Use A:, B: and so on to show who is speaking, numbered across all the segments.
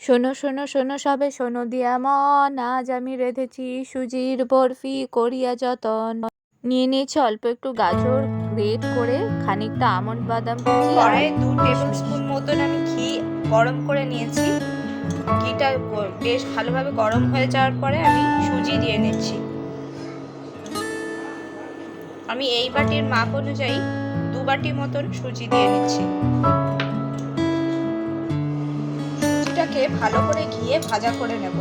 A: শোনো শোনো শোনো সবে শোনো দিয়া মন। আজ আমি রেঁধেছি সুজির বরফি করিয়া যতন। নিয়ে নিয়েছি অল্প একটু গাজর গ্রেট করে খানিকটা আমন্ড বাদাম
B: কড়াইয়ে দু টেবিল স্পুন মতন আমি ঘি গরম করে নিয়েছি। ঘিটা বেশ ভালোভাবে গরম হয়ে যাওয়ার পরে আমি সুজি দিয়ে নিচ্ছি। আমি এই বাটির মাপ অনুযায়ী দু বাটি মতন সুজি দিয়ে নিচ্ছি। ভালো করে ঘিয়ে ভাজা করে নেব।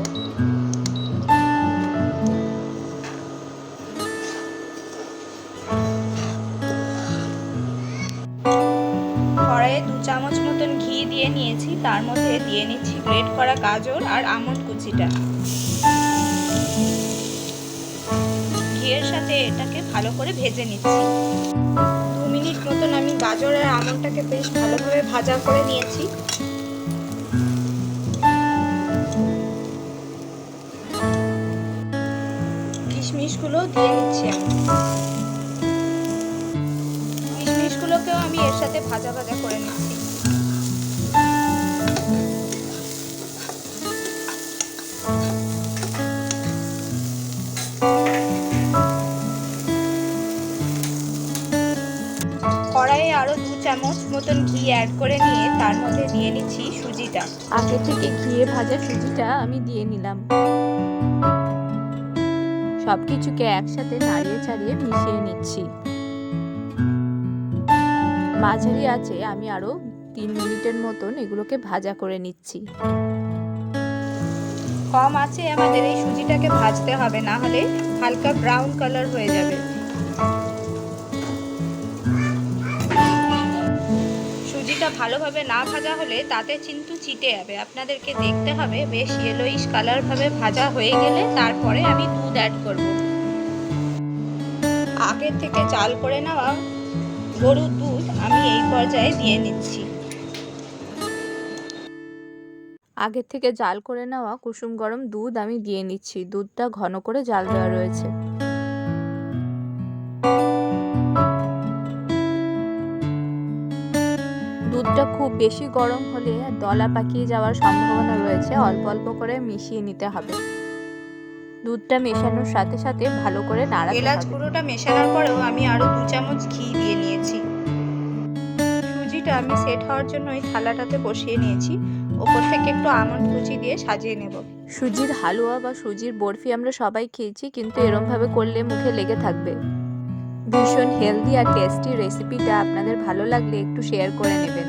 B: কড়াইয়ে দু চামচ মতন ঘি দিয়ে নিয়েছি, তার মধ্যে দিয়ে নিচ্ছি গ্রেট করা গাজর আর আমন্ড কুচিটা। ঘিয়ের সাথে এটাকে ভালো করে ভেজে নিচ্ছি। দু মিনিট মতন আমি গাজর আর আমন্ডটাকে বেশ ভালোভাবে ভাজা করে নিয়েছি। কিশমিশগুলো দিয়ে আমি। কিশমিশগুলোকেও আমি এর সাথে ভাজা ভাজা করে নিচ্ছি। কড়াইয়ে আরও দু চামচ মতন ঘি অ্যাড করে নিয়ে তার মধ্যে দিয়ে নিচ্ছি সুজিটা।
A: আগে থেকে ঘিয়ে ভাজা সুজিটা আমি দিয়ে নিলাম। সব কিছুকে একসাথে নাড়িয়ে চাড়িয়ে মিশিয়ে নিচ্ছি। মাঝারি আছে, আমি আরও তিন মিনিটের মতন এগুলোকে ভাজা করে নিচ্ছি।
B: কম আছে আমাদের এই সুজিটাকে ভাজতে হবে, না হলে হালকা ব্রাউন কালার হয়ে যাবে। ভালোভাবে না ভাজা হলে তাতে কিন্তু চিটে যাবে। আপনাদেরকে দেখতে হবে, বেশ ইয়েলোইশ কালার ভাবে ভাজা হয়ে গেলে তারপরে আমি দুধ অ্যাড করব। আগের থেকে চাল করে নেওয়া গরুর দুধ আমি এই পর্যায়ে দিয়ে নিচ্ছি।
A: আগের থেকে জাল করে নেওয়া কুসুম গরম দুধ আমি দিয়ে নিচ্ছি। দুধটা ঘন করে জাল দেওয়া রয়েছে। দুধটা খুব বেশি গরম হলে দলা পাকিয়ে যাওয়ার সম্ভাবনা রয়েছে অল্প অল্প করে মিশিয়ে নিতে হবে। দুধটা মেশানোর সাথে সাথে ভালো করে নাড়াতে
B: এলাচ গুঁড়োটা মেশানোর পরেও আমি আরও দু চামচ ঘি দিয়ে নিয়েছি। সুজিটা আমি সেট হওয়ার জন্য ওই থালাটাতে বসিয়ে নিয়েছি। ওপর থেকে একটু আমন্ড কুচি দিয়ে সাজিয়ে নেব।
A: সুজির হালুয়া বা সুজির বরফি আমরা সবাই খেয়েছি কিন্তু এরমভাবে করলে মুখে লেগে থাকবে। ভীষণ হেলদি আর টেস্টি রেসিপিটা আপনাদের ভালো লাগলে একটু শেয়ার করে নেবেন।